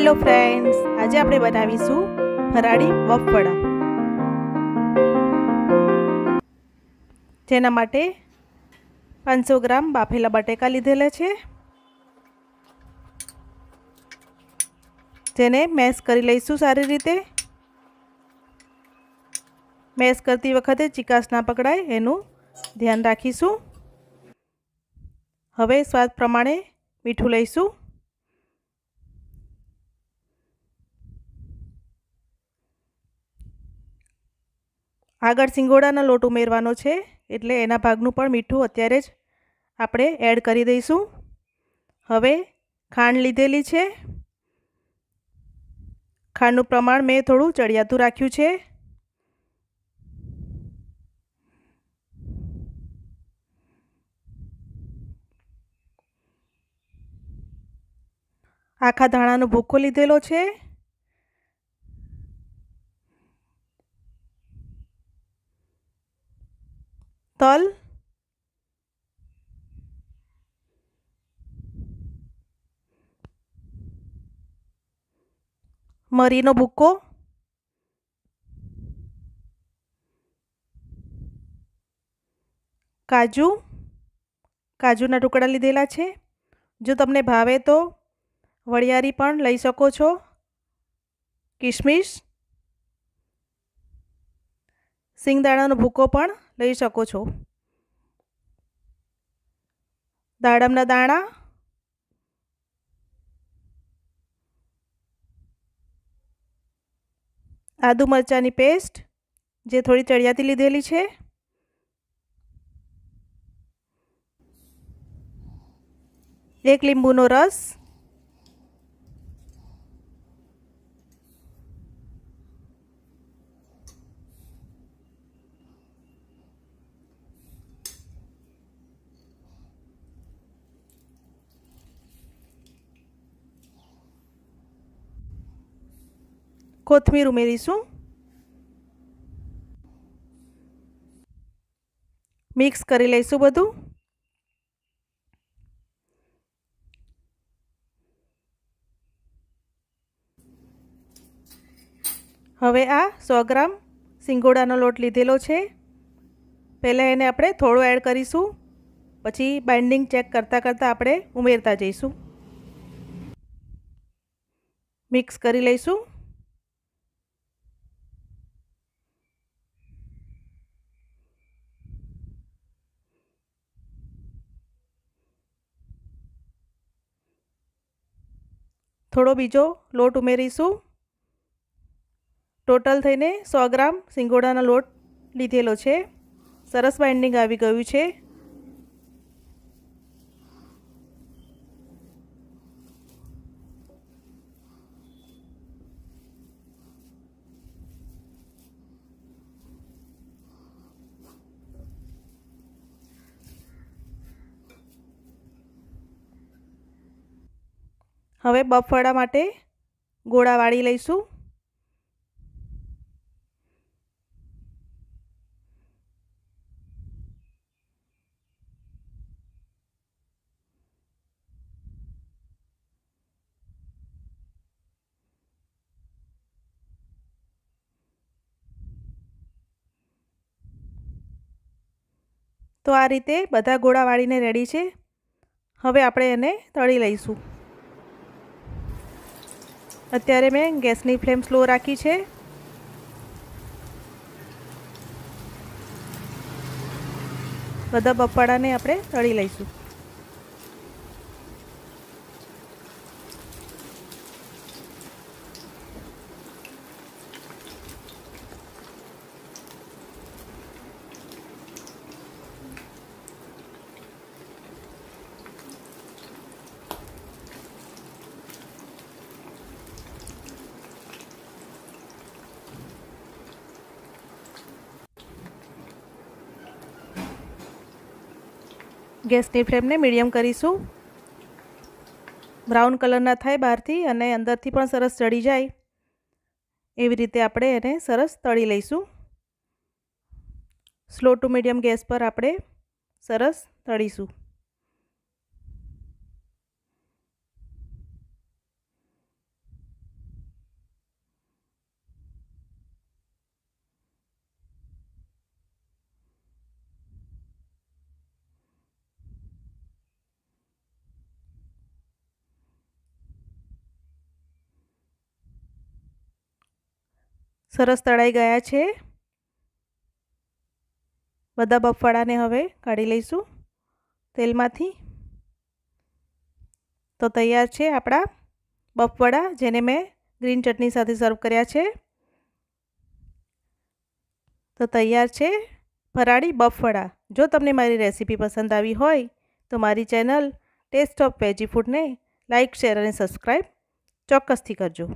Hello friends, આજે આપણે બનાવીશું ફરાળી વફવડા જેના માટે પાંચસો ગ્રામ બાફેલા બટેકા લીધેલા છે. જેને મેશ કરી લઈશું સારી રીતે. મેશ કરતી વખતે ચિકાસ ના પકડાય, એનું ધ્યાન રાખીશું. હવે સ્વાદ પ્રમાણે મીઠું લઈશું. આગળ સિંગોડાનો લોટ ઉમેરવાનો છે, એટલે એના ભાગનું પણ મીઠું અત્યારે જ આપણે એડ કરી દઈશું. હવે ખાંડ લીધેલી છે. ખાંડનું પ્રમાણ મેં થોડું ચડિયાતું રાખ્યું છે. આખા ધાણાનો ભૂકો લીધેલો છે. તલ મરીનો ભૂકો કાજુ? કાજુના ટુકડા લીધેલા છે. જો તમને ભાવે તો વરિયાળી પણ લઈ શકો છો. કિશમિશ સિંગદાણાનો ભૂકો પણ લઈ શકો છો. દાડમના દાણા. આદુ મરચાંની પેસ્ટ, જે થોડી ચડિયાતી લીધેલી છે. એક લીંબુનો રસ. કોથમીર ઉમેરીશું. મિક્સ કરી લઈશું બધું. હવે આ સો ગ્રામ સિંગોડાનો લોટ લીધેલો છે. પહેલાં એને આપણે થોડો એડ કરીશું. પછી બાઇન્ડિંગ ચેક કરતાં કરતાં આપણે ઉમેરતા જઈશું. મિક્સ કરી લઈશું. થોડો બીજો લોટ ઉમેરીશું. ટોટલ થઈને સો ગ્રામ સિંગોડાનો લોટ લીધેલો છે. સરસ બાઇન્ડિંગ આવી ગયું છે. હવે બફાડા માટે ગોળા વાળી લઈશું. તો આ રીતે બધા ગોળા વાળીને રેડી છે. હવે આપણે એને તળી લઈશું. અત્યારે મેં ગેસની ફ્લેમ સ્લો રાખી છે. બધા બફાડાને આપણે તળી લઈશું. ગેસની ફ્લેમને મીડિયમ કરીશું. બ્રાઉન કલરના થાય બહારથી અને અંદરથી પણ સરસ ચડી જાય. એવી રીતે આપણે એને સરસ તળી લઈશું. સ્લો ટુ મીડિયમ ગેસ પર આપણે સરસ તળીશું. સરસ તળાઈ ગયા છે. બધા બફાળાને હવે કાઢી લઈશું તેલમાંથી. તો તૈયાર છે આપણા બફવાડા, જેને મેં ગ્રીન ચટણી સાથે સર્વ કર્યા છે. તો તૈયાર છે ફરાળી બફવાડા. જો તમને મારી રેસીપી પસંદ આવી હોય તો મારી ચેનલ ટેસ્ટ ઓફ વેજી ફૂડને લાઇક શેર અને સબસ્ક્રાઈબ ચોક્કસથી કરજો.